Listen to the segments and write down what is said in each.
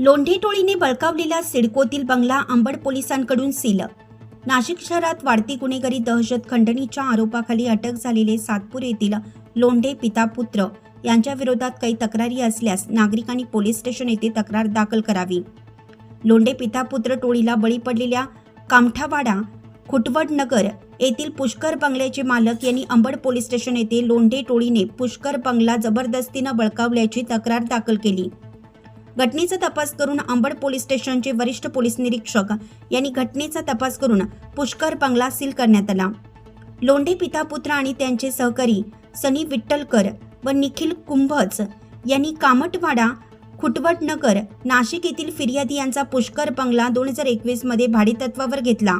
लोंढे टोळीने बळकावलेला सिडकोतील बंगला अंबड पोलिसांकडून सील. नाशिक शहरात वाढती गुन्हेगारी दहशत खंडणीच्या आरोपाखाली अटक झालेले सातपूर येथील लोंढे पिता पुत्र यांच्या विरोधात काही तक्रारी असल्यास नागरिकांनी पोलीस स्टेशन येथे तक्रार दाखल करावी. लोंढे पिता पुत्र टोळीला बळी पडलेल्या कामठावाडा खुटवड नगर येथील पुष्कर बंगल्याचे मालक यांनी अंबड पोलीस स्टेशन येथे लोंढे टोळीने पुष्कर बंगला जबरदस्तीनं बळकावल्याची तक्रार दाखल केली. घटनेचा तपास करून अंबड पोलीस स्टेशनचे वरिष्ठ पोलीस निरीक्षक यांनी घटनेचा तपास करून पुष्कर बंगला सील करण्यात आला. लोंढे पिता पुत्र आणि त्यांचे सहकारी सनी विठ्ठलकर व निखिल कुंभच यांनी कामटवाडा खुटवट नगर नाशिक येथील फिर्यादी यांचा पुष्कर बंगला दोन हजार एकवीसमध्ये भाडेतत्वावर घेतला.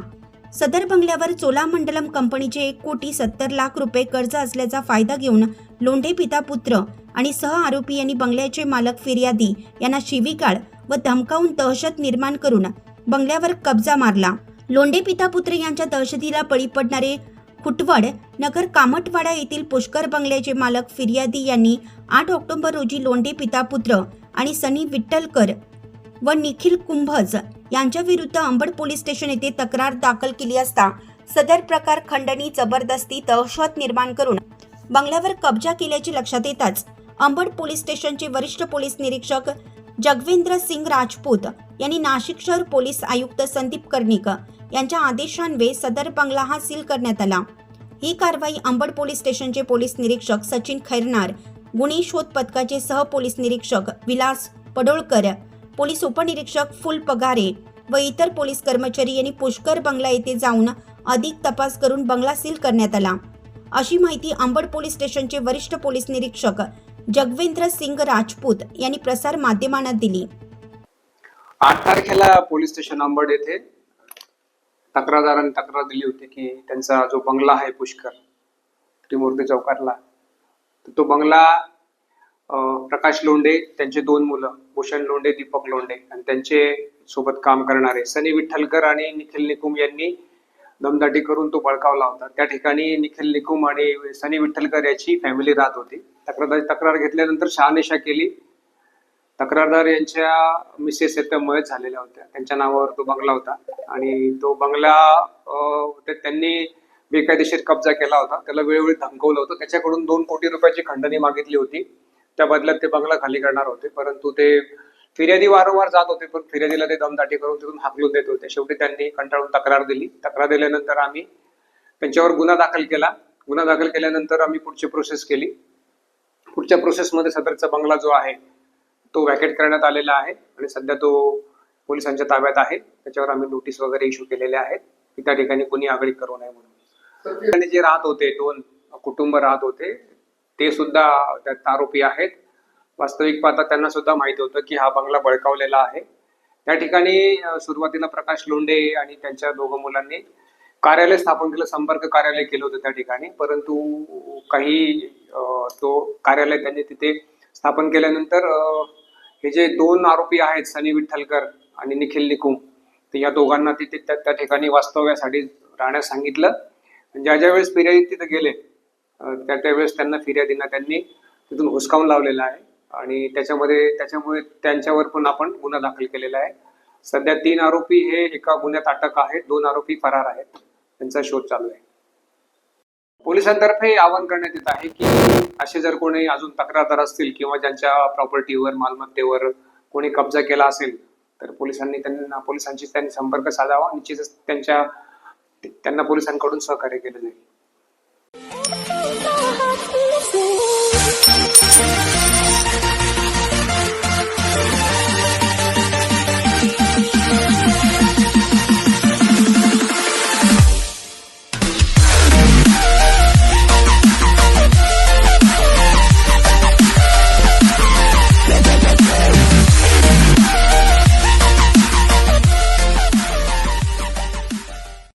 सदर बंगल्यावर चोलामंडलम कंपनीचे एक कोटी सत्तर लाख रुपये कर्ज असल्याचा फायदा घेऊन लोंढे पिता पुत्र आणि सह आरोपी यांनी बंगल्याचे मालक फिर्यादी यांना शिवीगाळ व धमकावून दहशत निर्माण करून बंगल्यावर कब्जा मारला. लोंढे पिता पुत्र यांच्या दहशतीला बळी पडणारे खुटवड नगर कामटवाडा येथील पुष्कर बंगल्याचे मालक फिर्यादी यांनी आठ ऑक्टोबर रोजी लोंढे पिता पुत्र आणि सनी विठ्ठलकर व निखिल कुंभज यांच्याविरुद्ध अंबड पोलीस स्टेशन येथे तक्रार दाखल केली असता सदर प्रकार खंडणी जबरदस्ती दहशत निर्माण करून बंगल्यावर कब्जा केल्याचे लक्षात येताच अंबड पोलीस स्टेशनचे वरिष्ठ पोलीस निरीक्षक जगवेंद्र सिंग राजपूत यांनी नाशिक शहर पोलीस आयुक्त संदीप कर्णिक यांच्या आदेशान्वये सदर बंगला हा सील करण्यात आला. ही कारवाई अंबड पोलीस स्टेशनचे पोलीस निरीक्षक सचिन खैरनार गुन्हे शोध पथकाचे सह पोलीस निरीक्षक विलास पडोळकर पोलीस उपनिरीक्षक फुल पगारे व इतर पोलीस कर्मचारी यांनी पुष्कर बंगला येथे जाऊन अधिक तपास करून बंगला सील करण्यात आला. अशी माहिती अंबड पोलीस स्टेशनचे वरिष्ठ पोलीस निरीक्षक जगवेंद्र सिंग राजपूत यांनी प्रसार माध्यमांना दिली. आठ तारखेला पोलीस स्टेशन अंबड येथे तक्रारदारांनी तक्रार दिली होती की त्यांचा जो बंगला आहे पुष्कर त्रिमूर्ती चौकारला तो बंगला प्रकाश लोंढे त्यांचे दोन मुलं भूषण लोंढे दीपक लोंढे आणि त्यांचे सोबत काम करणारे सनी विठ्ठलकर आणि निखिल निकुम यांनी दमदाटी करून तो बळकावला होता. त्या ठिकाणी निखिल निकुम आणि सनी विठ्ठलकर याची फॅमिली राहत होती. तक्रार तक्रार घेतल्यानंतर शहानिशा केली. तक्रारदार यांच्या मिसेस आहेत त्या मयत झालेल्या होत्या. त्यांच्या नावावर तो बंगला होता. आणि तो बंगला त्यांनी बेकायदेशीर कब्जा केला होता. त्याला वेळोवेळी धमकवलं होतं. त्याच्याकडून दोन कोटी रुपयाची खंडणी मागितली होती. त्या बदल्यात ते बंगला खाली करणार होते. परंतु ते फिर्यादी वारंवार जात होते पण फिर्यादीला ते दमदाटी करून तिथून हाकलून देत होते. शेवटी त्यांनी कंटाळून तक्रार दिली. तक्रार दिल्यानंतर आम्ही त्यांच्यावर गुन्हा दाखल केला. गुन्हा दाखल केल्यानंतर आम्ही पुढची प्रोसेस केली. पुढच्या प्रोसेसमध्ये सदरचा बंगला जो आहे तो वॅकेट करण्यात आलेला आहे आणि सध्या तो पोलिसांच्या ताब्यात आहे. त्याच्यावर आम्ही नोटीस वगैरे इश्यू केलेल्या आहेत. की त्या ठिकाणी कोणी आगळी करू नये म्हणून. ठिकाणी जे राहत होते दोन कुटुंब राहत होते ते सुद्धा त्यात आरोपी आहेत. वास्तविक पाहता त्यांना सुद्धा माहिती होतं की हा बंगला बळकावलेला आहे. त्या ठिकाणी सुरुवातीला प्रकाश लोंढे आणि त्यांच्या दोघं मुलांनी कार्यालय स्थापन केलं संपर्क कार्यालय केलं होतं त्या ठिकाणी. परंतु काही तो कार्यालय त्यांनी तिथे स्थापन केल्यानंतर हे जे दोन आरोपी आहेत सनी विठ्ठलकर आणि निखिल निकुम तर या दोघांना तिथे त्या त्या ठिकाणी वास्तव्यासाठी राहण्यास सांगितलं. ज्या ज्या वेळेस फिर्यादी तिथे गेले त्या त्यावेळेस त्यांना फिर्यादींना त्यांनी तिथून हुसकावून लावलेला आहे. आणि त्याच्यामध्ये त्याच्यामुळे त्यांच्यावर पण आपण गुन्हा दाखल केलेला आहे. सध्या तीन आरोपी हे एका गुन्ह्यात अटक आहेत दोन आरोपी फरार आहेत. त्यांचा शोध चालू आहे. पोलिसांतर्फे आवाहन करण्यात येत आहे की असे जर कोणी अजून तक्रारदार असतील किंवा ज्यांच्या प्रॉपर्टीवर मालमत्तेवर कोणी कब्जा केला असेल तर पोलिसांनी त्यांना पोलिसांशी त्यांनी संपर्क साधावा. निश्चितच त्यांच्या त्यांना पोलिसांकडून सहकार्य केलं जाईल.